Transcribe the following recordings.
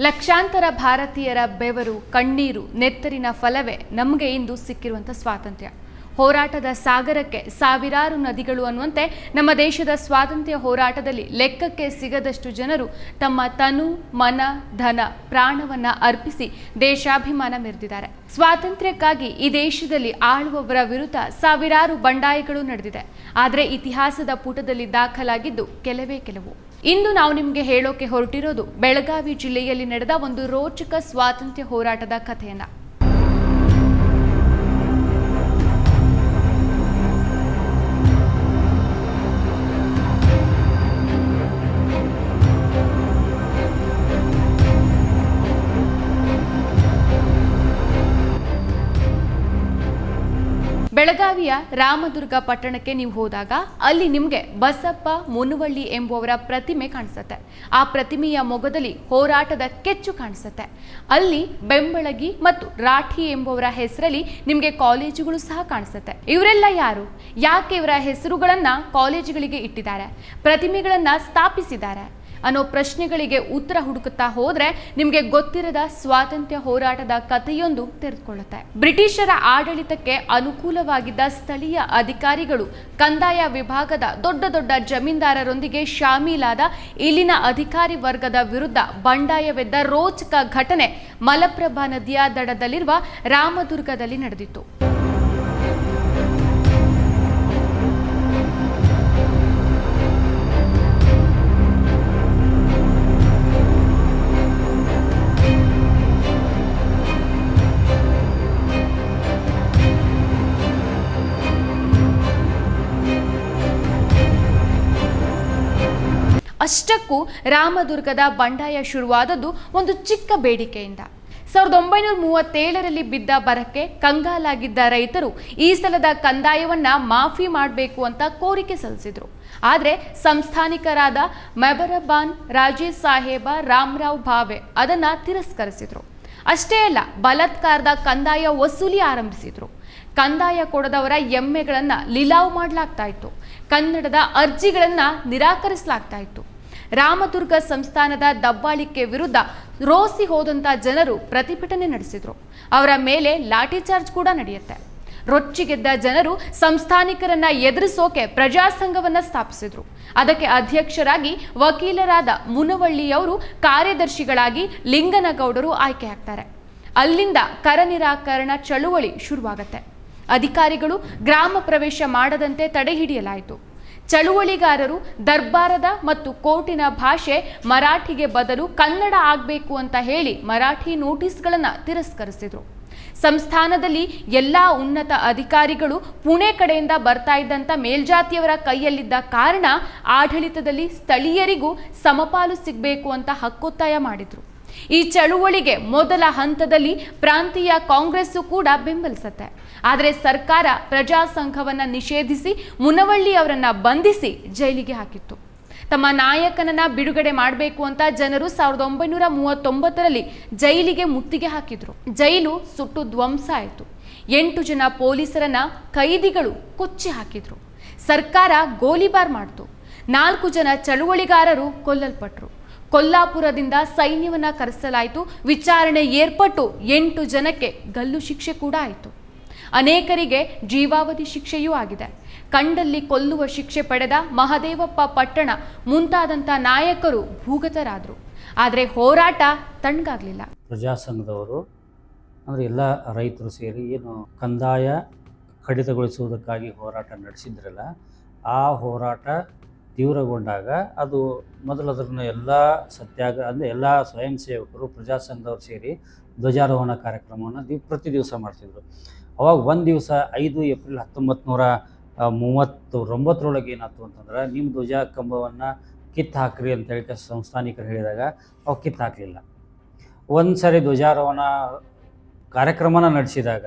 ಲಕ್ಷಾಂತರ ಭಾರತೀಯರ ಬೆವರು, ಕಣ್ಣೀರು, ನೆತ್ತರಿನ ಫಲವೇ ನಮಗೆ ಇಂದು ಸಿಕ್ಕಿರುವಂಥ ಸ್ವಾತಂತ್ರ್ಯ. ಹೋರಾಟದ ಸಾಗರಕ್ಕೆ ಸಾವಿರಾರು ನದಿಗಳು ಅನ್ನುವಂತೆ ನಮ್ಮ ದೇಶದ ಸ್ವಾತಂತ್ರ್ಯ ಹೋರಾಟದಲ್ಲಿ ಲೆಕ್ಕಕ್ಕೆ ಸಿಗದಷ್ಟು ಜನರು ತಮ್ಮ ತನು, ಮನ, ಧನ, ಪ್ರಾಣವನ್ನ ಅರ್ಪಿಸಿ ದೇಶಾಭಿಮಾನ ಮೆರೆದಿದ್ದಾರೆ. ಸ್ವಾತಂತ್ರ್ಯಕ್ಕಾಗಿ ಈ ದೇಶದಲ್ಲಿ ಆಳುವವರ ವಿರುದ್ಧ ಸಾವಿರಾರು ಬಂಡಾಯಗಳು ನಡೆದಿದೆ. ಆದರೆ ಇತಿಹಾಸದ ಪುಟದಲ್ಲಿ ದಾಖಲಾಗಿದ್ದು ಕೆಲವೇ ಕೆಲವು. ಇಂದು ನಾವು ನಿಮಗೆ ಹೇಳೋಕೆ ಹೊರಟಿರೋದು ಬೆಳಗಾವಿ ಜಿಲ್ಲೆಯಲ್ಲಿ ನಡೆದ ಒಂದು ರೋಚಕ ಸ್ವಾತಂತ್ರ್ಯ ಹೋರಾಟದ ಕಥೆಯನ್ನ. ಬೆಳಗಾವಿಯ ರಾಮದುರ್ಗ ಪಟ್ಟಣಕ್ಕೆ ನೀವು ಹೋದಾಗ ಅಲ್ಲಿ ನಿಮಗೆ ಬಸಪ್ಪ ಮುನುವಳ್ಳಿ ಎಂಬುವರ ಪ್ರತಿಮೆ ಕಾಣಿಸುತ್ತೆ. ಆ ಪ್ರತಿಮೆಯ ಮೊಗದಲ್ಲಿ ಹೋರಾಟದ ಕೆಚ್ಚು ಕಾಣಿಸುತ್ತೆ. ಅಲ್ಲಿ ಬೆಂಬಳಗಿ ಮತ್ತು ರಾಠಿ ಎಂಬುವರ ಹೆಸರಲ್ಲಿ ನಿಮಗೆ ಕಾಲೇಜುಗಳು ಸಹ ಕಾಣಿಸುತ್ತೆ. ಇವರೆಲ್ಲ ಯಾರು? ಯಾಕೆ ಇವರ ಹೆಸರುಗಳನ್ನ ಕಾಲೇಜುಗಳಿಗೆ ಇಟ್ಟಿದ್ದಾರೆ? ಪ್ರತಿಮೆಗಳನ್ನ ಸ್ಥಾಪಿಸಿದ್ದಾರೆ? ಅನ್ನೋ ಪ್ರಶ್ನೆಗಳಿಗೆ ಉತ್ತರ ಹುಡುಕುತ್ತಾ ಹೋದ್ರೆ ನಿಮಗೆ ಗೊತ್ತಿರದ ಸ್ವಾತಂತ್ರ್ಯ ಹೋರಾಟದ ಕಥೆಯೊಂದು ತೆರೆದುಕೊಳ್ಳುತ್ತೆ. ಬ್ರಿಟಿಷರ ಆಡಳಿತಕ್ಕೆ ಅನುಕೂಲವಾಗಿದ್ದ ಸ್ಥಳೀಯ ಅಧಿಕಾರಿಗಳು ಕಂದಾಯ ವಿಭಾಗದ ದೊಡ್ಡ ದೊಡ್ಡ ಜಮೀನ್ದಾರರೊಂದಿಗೆ ಶಾಮೀಲಾದ ಇಲ್ಲಿನ ಅಧಿಕಾರಿ ವರ್ಗದ ವಿರುದ್ಧ ಬಂಡಾಯವೆದ್ದ ರೋಚಕ ಘಟನೆ ಮಲಪ್ರಭಾ ನದಿಯ ದಡದಲ್ಲಿರುವ ರಾಮದುರ್ಗದಲ್ಲಿ ನಡೆದಿತ್ತು. ಅಷ್ಟಕ್ಕೂ ರಾಮದುರ್ಗದ ಬಂಡಾಯ ಶುರುವಾದದ್ದು ಒಂದು ಚಿಕ್ಕ ಬೇಡಿಕೆಯಿಂದ. ಸಾವಿರದ ಒಂಬೈನೂರ ಮೂವತ್ತೇಳರಲ್ಲಿ ಬಿದ್ದ ಬರಕ್ಕೆ ಕಂಗಾಲಾಗಿದ್ದ ರೈತರು ಈ ಸಲದ ಕಂದಾಯವನ್ನ ಮಾಫಿ ಮಾಡಬೇಕು ಅಂತ ಕೋರಿಕೆ ಸಲ್ಲಿಸಿದರು. ಆದರೆ ಸಂಸ್ಥಾನಿಕರಾದ ಮೆಬರಬಾನ್ ರಾಜೀವ್ ಸಾಹೇಬ, ರಾಮರಾವ್ ಭಾವೆ ಅದನ್ನ ತಿರಸ್ಕರಿಸಿದರು. ಅಷ್ಟೇ ಅಲ್ಲ, ಬಲತ್ಕಾರದ ಕಂದಾಯ ವಸೂಲಿ ಆರಂಭಿಸಿದರು. ಕಂದಾಯ ಕೊಡದವರ ಎಮ್ಮೆಗಳನ್ನು ಲೀಲಾವ್ ಮಾಡಲಾಗ್ತಾ ಕನ್ನಡದ ಅರ್ಜಿಗಳನ್ನು ನಿರಾಕರಿಸಲಾಗ್ತಾ ಇತ್ತು. ರಾಮದುರ್ಗ ಸಂಸ್ಥಾನದ ದಬ್ಬಾಳಿಕೆ ವಿರುದ್ಧ ರೋಸಿ ಹೋದಂಥ ಜನರು ಪ್ರತಿಭಟನೆ ನಡೆಸಿದರು. ಅವರ ಮೇಲೆ ಲಾಠಿ ಚಾರ್ಜ್ ಕೂಡ ನಡೆಯುತ್ತೆ. ರೊಚ್ಚಿಗೆದ್ದ ಜನರು ಸಂಸ್ಥಾನಿಕರನ್ನ ಎದುರಿಸೋಕೆ ಪ್ರಜಾಸಂಘವನ್ನ ಸ್ಥಾಪಿಸಿದ್ರು. ಅದಕ್ಕೆ ಅಧ್ಯಕ್ಷರಾಗಿ ವಕೀಲರಾದ ಮುನವಳ್ಳಿಯವರು ಕಾರ್ಯದರ್ಶಿಗಳಾಗಿ ಲಿಂಗನಗೌಡರು ಆಯ್ಕೆ ಆಗ್ತಾರೆ. ಅಲ್ಲಿಂದ ಕರ ನಿರಾಕರಣ ಚಳುವಳಿ ಶುರುವಾಗತ್ತೆ. ಅಧಿಕಾರಿಗಳು ಗ್ರಾಮ ಪ್ರವೇಶ ಮಾಡದಂತೆ ತಡೆ ಹಿಡಿಯಲಾಯಿತು. ಚಳುವಳಿಗಾರರು ದರ್ಬಾರದ ಮತ್ತು ಕೋರ್ಟಿನ ಭಾಷೆ ಮರಾಠಿಗೆ ಬದಲು ಕನ್ನಡ ಆಗಬೇಕು ಅಂತ ಹೇಳಿ ಮರಾಠಿ ನೋಟಿಸ್ಗಳನ್ನು ತಿರಸ್ಕರಿಸಿದರು. ಸಂಸ್ಥಾನದಲ್ಲಿ ಎಲ್ಲ ಉನ್ನತ ಅಧಿಕಾರಿಗಳು ಪುಣೆ ಕಡೆಯಿಂದ ಬರ್ತಾ ಇದ್ದಂಥ ಮೇಲ್ಜಾತಿಯವರ ಕೈಯಲ್ಲಿದ್ದ ಕಾರಣ ಆಡಳಿತದಲ್ಲಿ ಸ್ಥಳೀಯರಿಗೂ ಸಮಪಾಲು ಸಿಗಬೇಕು ಅಂತ ಹಕ್ಕೊತ್ತಾಯ ಮಾಡಿದರು. ಈ ಚಳುವಳಿಗೆ ಮೊದಲ ಹಂತದಲ್ಲಿ ಪ್ರಾಂತೀಯ ಕಾಂಗ್ರೆಸ್ಸು ಕೂಡ ಬೆಂಬಲಿಸುತ್ತೆ. ಆದರೆ ಸರ್ಕಾರ ಪ್ರಜಾಸಂಘವನ್ನ ನಿಷೇಧಿಸಿ ಮುನವಳ್ಳಿ ಅವರನ್ನು ಬಂಧಿಸಿ ಜೈಲಿಗೆ ಹಾಕಿತ್ತು. ತಮ್ಮ ನಾಯಕನನ್ನ ಬಿಡುಗಡೆ ಮಾಡಬೇಕು ಅಂತ ಜನರು ಸಾವಿರದ ಒಂಬೈನೂರ ಮೂವತ್ತೊಂಬತ್ತರಲ್ಲಿ ಜೈಲಿಗೆ ಮುತ್ತಿಗೆ ಹಾಕಿದ್ರು. ಜೈಲು ಸುಟ್ಟು ಧ್ವಂಸ ಆಯಿತು. ಎಂಟು ಜನ ಪೊಲೀಸರನ್ನ ಕೈದಿಗಳು ಕೊಚ್ಚಿ ಹಾಕಿದ್ರು. ಸರ್ಕಾರ ಗೋಲಿಬಾರ್ ಮಾಡಿತು. ನಾಲ್ಕು ಜನ ಚಳುವಳಿಗಾರರು ಕೊಲ್ಲಲ್ಪಟ್ಟರು ಕೊಲ್ಲಾಪುರದಿಂದ ಸೈನ್ಯವನ್ನ ಕರೆಸಲಾಯಿತು. ವಿಚಾರಣೆ ಏರ್ಪಟ್ಟು ಎಂಟು ಜನಕ್ಕೆ ಗಲ್ಲು ಶಿಕ್ಷೆ ಕೂಡ ಆಯಿತು. ಅನೇಕರಿಗೆ ಜೀವಾವಧಿ ಶಿಕ್ಷೆಯೂ ಆಗಿದೆ. ಕಂಡಲ್ಲಿ ಕೊಲ್ಲುವ ಶಿಕ್ಷೆ ಪಡೆದ ಮಹದೇವಪ್ಪ ಪಟ್ಟಣ ಮುಂತಾದಂಥ ನಾಯಕರು ಭೂಗತರಾದರು. ಆದರೆ ಹೋರಾಟ ತಣ್ಣಗಾಗಲಿಲ್ಲ. ಪ್ರಜಾಸಂಘದವರು, ಅಂದರೆ ಎಲ್ಲ ರೈತರು ಸೇರಿ ಏನು ಕಂದಾಯ ಕಡಿತಗೊಳಿಸುವುದಕ್ಕಾಗಿ ಹೋರಾಟ ನಡೆಸಿದ್ರಲ್ಲ, ಆ ಹೋರಾಟ ತೀವ್ರಗೊಂಡಾಗ ಅದು ಮೊದಲು ಅದನ್ನು ಎಲ್ಲ ಸತ್ಯಾಗ ಅಂದರೆ ಎಲ್ಲ ಸ್ವಯಂ ಸೇವಕರು ಪ್ರಜಾಸಂಘದವರು ಸೇರಿ ಧ್ವಜಾರೋಹಣ ಕಾರ್ಯಕ್ರಮವನ್ನು ದಿ, ಪ್ರತಿ ದಿವಸ ಮಾಡ್ತಿದ್ರು. ಅವಾಗ ಒಂದು ದಿವಸ ಐದು ಏಪ್ರಿಲ್ ಹತ್ತೊಂಬತ್ತು ನೂರ ಮೂವತ್ತೊಂಬತ್ತರೊಳಗೆ ಏನಾಯ್ತು ಅಂತಂದ್ರೆ ನಿಮ್ಮ ಧ್ವಜ ಕಂಬವನ್ನು ಕಿತ್ತು ಹಾಕ್ರಿ ಅಂತ ಹೇಳಿ ಸಂಸ್ಥಾನಿಕರು ಹೇಳಿದಾಗ ಅವು ಕಿತ್ತು ಹಾಕಲಿಲ್ಲ. ಒಂದು ಸಾರಿ ಧ್ವಜಾರೋಹಣ ಕಾರ್ಯಕ್ರಮನ ನಡೆಸಿದಾಗ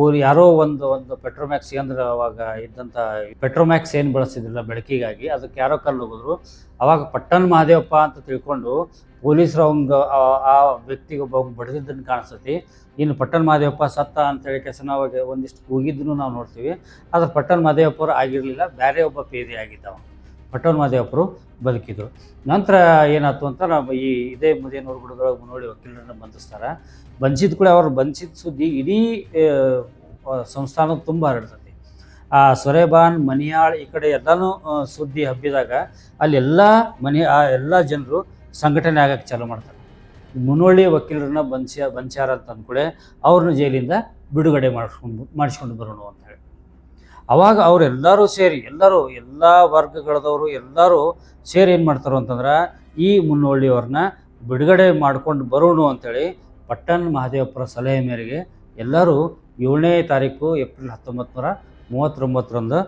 ಪೂರ್ ಯಾರೋ ಒಂದು ಒಂದು ಪೆಟ್ರೋಮ್ಯಾಕ್ಸ್ ಅಂದ್ರೆ ಅವಾಗ ಇದ್ದಂಥ ಪೆಟ್ರೋಮ್ಯಾಕ್ಸ್ ಏನು ಬಳಸ್ತಿದ್ರಲ್ಲ ಬೆಳಕಿಗಾಗಿ, ಅದಕ್ಕೆ ಯಾರೋ ಕಲ್ಲು ಹೋಗಿದ್ರು. ಅವಾಗ ಪಟ್ಟಣ ಮಹಾದೇವಪ್ಪ ಅಂತ ತಿಳ್ಕೊಂಡು ಪೊಲೀಸರು ಅವಂಗ ಆ- ವ್ಯಕ್ತಿಗೊಬ್ಬ ವ್ಯಕ್ತಿಗೆ ಒಬ್ಬ ಬಡಿದಿದ್ದನ್ನು ಕಾಣಿಸ್ತತಿ ಇನ್ನು ಪಟ್ಟಣ ಮಹಾದೇವಪ್ಪ ಸತ್ತ ಅಂತೇಳಿ ಕೆಸನ ಅವಾಗ ಒಂದಿಷ್ಟು ಕೂಗಿದ್ದನ್ನು ನಾವು ನೋಡ್ತೀವಿ. ಆದ್ರೆ ಪಟ್ಟಣ ಮಹದೇವಪ್ಪರು ಆಗಿರಲಿಲ್ಲ ಬೇರೆ ಒಬ್ಬ ಪೇದೆ ಅವನು. ಪಟ್ಟಣ ಮಹದೇವಪ್ಪರು ಬದುಕಿದ್ರು. ನಂತರ ಏನಾಯ್ತು ಅಂತ ನಾವು ಈ ಇದೇ ಮುದೇನೂರು ಗುಡ್ಡದೊಳಗೆ ನೋಡಿ ವಕೀಲರನ್ನ ಬಂಧಿಸ್ತಾರೆ. ಬಂಧಿಸಿದ ಕೂಡ ಅವ್ರು ಬಂಧಿಸಿದ ಸುದ್ದಿ ಇಡೀ ಸಂಸ್ಥಾನ ತುಂಬ ಹರಡ್ತತಿ. ಆ, ಸೊರೆಬಾನ್, ಮನಿಯಾಳ್ ಈ ಕಡೆ ಎಲ್ಲನೂ ಸುದ್ದಿ ಹಬ್ಬಿದಾಗ ಅಲ್ಲೆಲ್ಲ ಮನೆ, ಆ, ಎಲ್ಲ ಜನರು ಸಂಘಟನೆ ಆಗಕ್ಕೆ ಚಾಲು ಮಾಡ್ತಾರೆ. ಮುನ್ನೋಳಿ ವಕೀಲರನ್ನ ಬಂಧಿಸ ಬಂಚಾರ ಅಂತ ಅಂದ್ಕೂಡೆ ಅವ್ರನ್ನ ಜೈಲಿಂದ ಬಿಡುಗಡೆ ಮಾಡಿಸ್ಕೊಂಡು ಮಾಡಿಸ್ಕೊಂಡು ಬರೋಣ ಅಂತ ಅವಾಗ ಅವರೆಲ್ಲರೂ ಸೇರಿ, ಎಲ್ಲರೂ ಎಲ್ಲ ವರ್ಗಗಳದವರು ಎಲ್ಲರೂ ಸೇರಿ ಏನು ಮಾಡ್ತಾರೆ ಅಂತಂದ್ರೆ ಈ ಮುನ್ನೋಳಿಯವ್ರನ್ನ ಬಿಡುಗಡೆ ಮಾಡ್ಕೊಂಡು ಬರೋಣ ಅಂತೇಳಿ ಪಟ್ಟಣ ಮಹಾದೇವಪ್ಪರ ಸಲಹೆ ಮೇರೆಗೆ ಎಲ್ಲರೂ ಏಳನೇ ತಾರೀಕು ಏಪ್ರಿಲ್ ಹತ್ತೊಂಬತ್ತು ಮೂವತ್ತೊಂಬತ್ತರಂದು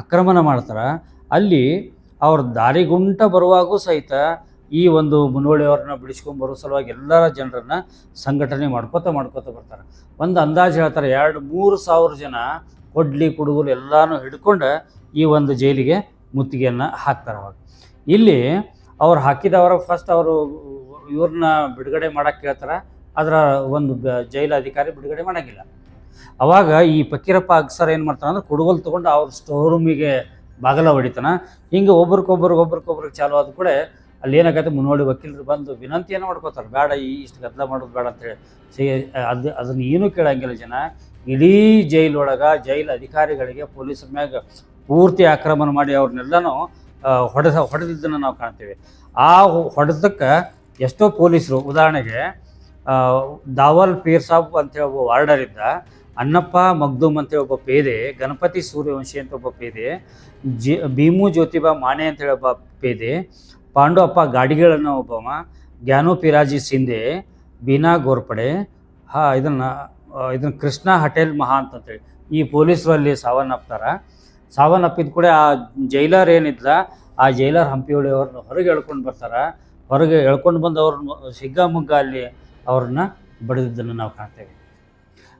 ಆಕ್ರಮಣ ಮಾಡ್ತಾರೆ. ಅಲ್ಲಿ ಅವ್ರ ದಾರಿಗುಂಟ ಬರುವಾಗೂ ಸಹಿತ ಈ ಒಂದು ಮುನ್ನೋಳಿಯವ್ರನ್ನ ಬಿಡಿಸ್ಕೊಂಬರೋ ಸಲುವಾಗಿ ಎಲ್ಲರ ಜನರನ್ನು ಸಂಘಟನೆ ಮಾಡ್ಕೋತ ಮಾಡ್ಕೋತ ಬರ್ತಾರೆ. ಒಂದು ಅಂದಾಜು ಹೇಳ್ತಾರೆ, ಎರಡು ಮೂರು ಸಾವಿರ ಜನ ಕೊಡ್ಲಿ ಕುಡುಗರು ಎಲ್ಲಾನು ಹಿಡ್ಕೊಂಡು ಈ ಒಂದು ಜೈಲಿಗೆ ಮುತ್ತಿಗೆಯನ್ನು ಹಾಕ್ತಾರೆ ಅವಾಗ. ಇಲ್ಲಿ ಅವ್ರು ಹಾಕಿದವರ ಫಸ್ಟ್ ಅವರು ಇವ್ರನ್ನ ಬಿಡುಗಡೆ ಮಾಡಕ್ಕೆ ಕೇಳ್ತಾರೆ ಅದರ ಒಂದು ಜೈಲು ಅಧಿಕಾರಿ ಬಿಡುಗಡೆ ಮಾಡೋಂಗಿಲ್ಲ. ಅವಾಗ ಈ ಫಕೀರಪ್ಪ ಅಕ್ಸರ್ ಏನು ಮಾಡ್ತಾನೆ ಅಂದ್ರೆ ಕುಡುಗಲ್ ತೊಗೊಂಡು ಅವ್ರ ಸ್ಟೋರ್ ರೂಮಿಗೆ ಬಾಗಲ ಹೊಡಿತಾನೆ. ಹಿಂಗೆ ಒಬ್ರಿಗೊಬ್ರಿಗೊಬ್ರಿಗೊಬ್ರಿಗೆ ಒಬ್ರಿಗೊಬ್ರಿಗೆ ಚಾಲು ಆದ ಕೂಡ ಅಲ್ಲಿ ಏನಾಗತ್ತೆ ಮುನ್ನೋಡಿ ವಕೀಲರು ಬಂದು ವಿನಂತಿಯನ್ನು ಮಾಡ್ಕೋತಾರೆ. ಬೇಡ, ಈ ಇಷ್ಟು ಗದ್ದಲ ಮಾಡೋದು ಬೇಡ ಅಂತೇಳಿ. ಸಿ, ಅದು, ಅದನ್ನು ಏನೂ ಕೇಳಂಗಿಲ್ಲ ಜನ. ಇಡೀ ಜೈಲೊಳಗೆ ಜೈಲ್ ಅಧಿಕಾರಿಗಳಿಗೆ ಪೊಲೀಸರ ಮ್ಯಾಗ ಪೂರ್ತಿ ಆಕ್ರಮಣ ಮಾಡಿ ಅವ್ರನ್ನೆಲ್ಲನೂ ಹೊಡೆದ, ಹೊಡೆದಿದ್ದನ್ನು ನಾವು ಕಾಣ್ತೀವಿ. ಆ ಹೊಡೆದಕ್ಕೆ ಎಷ್ಟೋ ಪೊಲೀಸರು, ಉದಾಹರಣೆಗೆ ದಾವಲ್ ಪೀರ್ ಸಾಬ್ ಅಂತೇಳಿ ಒಬ್ಬ ವಾರ್ಡರ್ ಇದ್ದ ಅನ್ನಪ್ಪ ಮಗ್ದೂಮ್ ಅಂತೇಳಿ ಒಬ್ಬ ಪೇದೆ, ಗಣಪತಿ ಸೂರ್ಯವಂಶಿ ಅಂತ ಒಬ್ಬ ಪೇದೆ, ಜಿ, ಭೀಮು ಜ್ಯೋತಿಬಾ ಮಾನೆ ಅಂತೇಳಿ ಒಬ್ಬ ಪೇದೆ ಪಾಂಡು ಅಪ್ಪ ಗಾಡಿಗಳನ್ನ ಒಬ್ಬವ ಜ್ಞಾನು ಪಿರಾಜಿ ಸಿಂಧೆ ಬೀನಾ ಗೋರ್ಪಡೆ ಹಾ ಇದನ್ನು ಇದನ್ನು ಕೃಷ್ಣ ಹಟೇಲ್ ಮಹಾಂತ್ ಅಂತೇಳಿ ಈ ಪೊಲೀಸರು ಅಲ್ಲಿ ಸಾವನ್ನಪ್ತಾರ. ಸಾವನ್ನಪ್ಪಿದ ಕೂಡ ಆ ಜೈಲರ್ ಏನಿದ್ಲ ಆ ಜೈಲರ್ ಹಂಪಿಯೊಳಿಯವ್ರನ್ನ ಹೊರಗೆ ಎಳ್ಕೊಂಡು ಬರ್ತಾರೆ. ಹೊರಗೆ ಎಳ್ಕೊಂಡು ಬಂದು ಅವ್ರನ್ನ ಸಿಗ್ಗಾಮುಗ್ಗ ಅಲ್ಲಿ ಅವ್ರನ್ನ ಬಡಿದಿದ್ದನ್ನು ನಾವು ಕಾಣ್ತೇವೆ.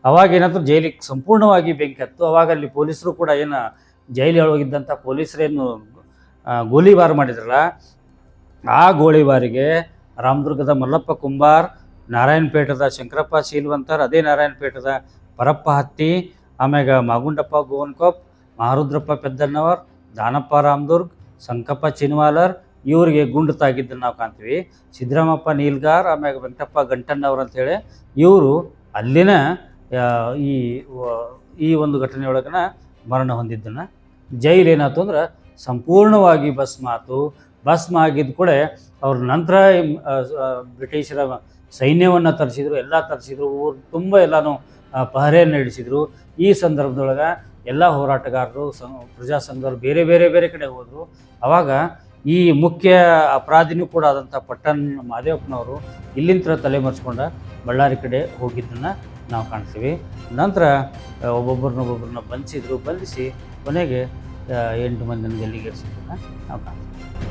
ಅವಾಗ ಏನಾದ್ರು ಜೈಲಿಗೆ ಸಂಪೂರ್ಣವಾಗಿ ಬೆಂಕಿ ಹತ್ತು ಅವಾಗ ಅಲ್ಲಿ ಪೊಲೀಸರು ಕೂಡ ಏನು ಜೈಲೊಳಗಿದ್ದಂಥ ಪೊಲೀಸರೇನು ಆ, ಗೋಲಿಬಾರ್ ಮಾಡಿದ್ರಲ್ಲ ಆ ಗೋಳಿಬಾರಿಗೆ ರಾಮದುರ್ಗದ ಮಲ್ಲಪ್ಪ ಕುಂಬಾರ್, ನಾರಾಯಣಪೇಟದ ಶಂಕರಪ್ಪ ಶೀಲ್ವಂತರ್, ಅದೇ ನಾರಾಯಣಪೇಟದ ಪರಪ್ಪ ಹತ್ತಿ, ಆಮ್ಯಾಗ ಮಾಗುಂಡಪ್ಪ ಗೋವನ್ಕೊಪ್ ಮಹಾರುದ್ರಪ್ಪ ಪೆದ್ದಣ್ಣವರ್, ದಾನಪ್ಪ ರಾಮದುರ್ಗ್, ಸಂಕಪ್ಪ ಚಿನ್ವಾಲರ್, ಇವರಿಗೆ ಗುಂಡು ತಾಗಿದ್ದನ್ನು ನಾವು ಕಾಣ್ತೀವಿ. ಸಿದ್ದರಾಮಪ್ಪ ನೀಲ್ಗಾರ್, ಆಮ್ಯಾಗ ವೆಂಕಟಪ್ಪ ಗಂಟಣ್ಣವ್ರು ಅಂಥೇಳಿ ಇವರು ಅಲ್ಲಿನ ಈ ಈ ಒಂದು ಘಟನೆ ಒಳಗನ ಮರಣ ಹೊಂದಿದ್ದನ್ನು. ಜೈಲು ಏನಾಯ್ತು ಅಂದ್ರೆ ಸಂಪೂರ್ಣವಾಗಿ ಬಸ್ ಆತು ಭಸ್ಮ ಆಗಿದ್ದು ಕೂಡ ಅವ್ರ ನಂತರ ಬ್ರಿಟಿಷರ ಸೈನ್ಯವನ್ನು ತರಿಸಿದ್ರು, ಎಲ್ಲ ತರಿಸಿದ್ರು, ಊರು ತುಂಬ ಎಲ್ಲನೂ ಪಹರೆಯನ್ನು ನಡೆಸಿದ್ರು ಈ ಸಂದರ್ಭದೊಳಗೆ ಎಲ್ಲ ಹೋರಾಟಗಾರರು, ಸಂ, ಪ್ರಜಾ ಸಂಘದವ್ರು ಬೇರೆ ಬೇರೆ ಬೇರೆ ಕಡೆ ಹೋದರು. ಆವಾಗ ಈ ಮುಖ್ಯ ಅಪರಾಧಿನೂ ಕೂಡ ಆದಂಥ ಪಟ್ಟಣ ಮಾದೇವಪ್ಪನವರು ಇಲ್ಲಿಂದ ತಲೆಮರೆಸ್ಕೊಂಡ ಬಳ್ಳಾರಿ ಕಡೆ ಹೋಗಿದ್ದನ್ನು ನಾವು ಕಾಣ್ತೀವಿ. ನಂತರ ಒಬ್ಬೊಬ್ಬರನ್ನೊಬ್ಬೊಬ್ಬರನ್ನ ಒಬ್ಬೊಬ್ಬರನ್ನ ಒಬ್ಬೊಬ್ಬರನ್ನ ಬಂಧಿಸಿದ್ರು, ಬಂಧಿಸಿ ಕೊನೆಗೆ ಎಂಟು ಮಂದಿನ ಗಲ್ಲಿಗೇರಿಸಿದ್ದನ್ನು ನಾವು ಕಾಣ್ತೀವಿ.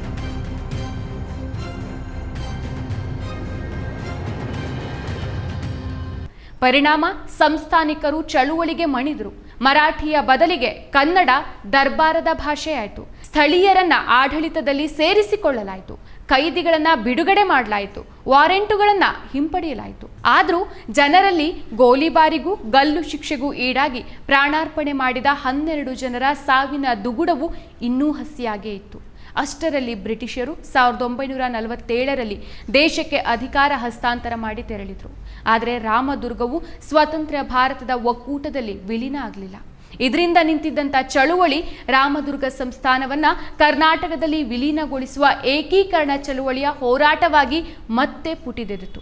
ಪರಿಣಾಮ ಸಂಸ್ಥಾನಿಕರು ಚಳುವಳಿಗೆ ಮಣಿದ್ರು. ಮರಾಠಿಯ ಬದಲಿಗೆ ಕನ್ನಡ ದರ್ಬಾರದ ಭಾಷೆಯಾಯಿತು. ಸ್ಥಳೀಯರನ್ನ ಆಡಳಿತದಲ್ಲಿ ಸೇರಿಸಿಕೊಳ್ಳಲಾಯಿತು. ಕೈದಿಗಳನ್ನ ಬಿಡುಗಡೆ ಮಾಡಲಾಯಿತು. ವಾರೆಂಟುಗಳನ್ನ ಹಿಂಪಡೆಯಲಾಯಿತು. ಆದರೂ ಜನರಲ್ಲಿ ಗೋಲಿಬಾರಿಗೂ, ಗಲ್ಲು ಶಿಕ್ಷೆಗೂ ಈಡಾಗಿ ಪ್ರಾಣಾರ್ಪಣೆ ಮಾಡಿದ ಹನ್ನೆರಡು ಜನರ ಸಾವಿನ ದುಗುಡವು ಇನ್ನೂ ಹಸಿಯಾಗೇ ಇತ್ತು. ಅಷ್ಟರಲ್ಲಿ ಬ್ರಿಟಿಷರು ಸಾವಿರದ ಒಂಬೈನೂರ ನಲವತ್ತೇಳರಲ್ಲಿ ದೇಶಕ್ಕೆ ಅಧಿಕಾರ ಹಸ್ತಾಂತರ ಮಾಡಿ ತೆರಳಿದರು. ಆದರೆ ರಾಮದುರ್ಗವು ಸ್ವತಂತ್ರ ಭಾರತದ ಒಕ್ಕೂಟದಲ್ಲಿ ವಿಲೀನ ಆಗಲಿಲ್ಲ. ಇದರಿಂದ ನಿಂತಿದ್ದಂಥ ಚಳುವಳಿ ರಾಮದುರ್ಗ ಸಂಸ್ಥಾನವನ್ನ ಕರ್ನಾಟಕದಲ್ಲಿ ವಿಲೀನಗೊಳಿಸುವ ಏಕೀಕರಣ ಚಳುವಳಿಯ ಹೋರಾಟವಾಗಿ ಮತ್ತೆ ಪುಟಿದೆದಿತು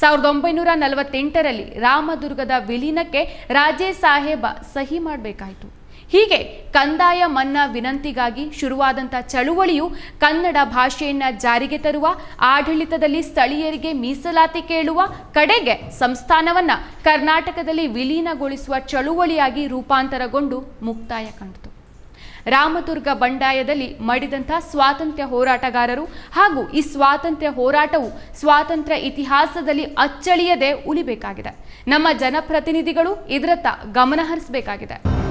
ಸಾವಿರದ ಒಂಬೈನೂರ ನಲವತ್ತೆಂಟರಲ್ಲಿ ರಾಮದುರ್ಗದ ವಿಲೀನಕ್ಕೆ ರಾಜೇ ಸಾಹೇಬ ಸಹಿ ಮಾಡಬೇಕಾಯಿತು. ಹೀಗೆ ಕಂದಾಯ ಮನ್ನಾ ವಿನಂತಿಗಾಗಿ ಶುರುವಾದಂಥ ಚಳುವಳಿಯು ಕನ್ನಡ ಭಾಷೆಯನ್ನ ಜಾರಿಗೆ ತರುವ, ಆಡಳಿತದಲ್ಲಿ ಸ್ಥಳೀಯರಿಗೆ ಮೀಸಲಾತಿ ಕೇಳುವ, ಕಡೆಗೆ ಸಂಸ್ಥಾನವನ್ನ ಕರ್ನಾಟಕದಲ್ಲಿ ವಿಲೀನಗೊಳಿಸುವ ಚಳುವಳಿಯಾಗಿ ರೂಪಾಂತರಗೊಂಡು ಮುಕ್ತಾಯ ಕಂಡಿತು. ರಾಮದುರ್ಗ ಬಂಡಾಯದಲ್ಲಿ ಮಡಿದಂಥ ಸ್ವಾತಂತ್ರ್ಯ ಹೋರಾಟಗಾರರು ಹಾಗೂ ಈ ಸ್ವಾತಂತ್ರ್ಯ ಹೋರಾಟವು ಸ್ವಾತಂತ್ರ್ಯ ಇತಿಹಾಸದಲ್ಲಿ ಅಚ್ಚಳಿಯದೆ ಉಳಿಬೇಕಾಗಿದೆ. ನಮ್ಮ ಜನಪ್ರತಿನಿಧಿಗಳು ಇದರತ್ತ ಗಮನ ಹರಿಸಬೇಕಾಗಿದೆ.